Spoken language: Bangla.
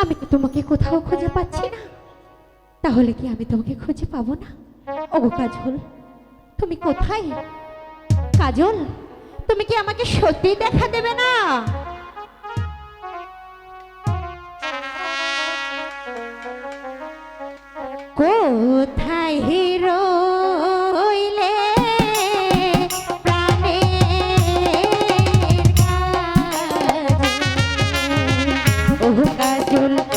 আমি তো তোমাকে কোথাও খুঁজে পাচ্ছি না। তাহলে কি আমি তোমাকে খুঁজে পাবো না? ওগো কাজল, তুমি কোথায়? কাজল, তুমি কি আমাকে সত্যি দেখা দেবে না? কোথায় কাজল।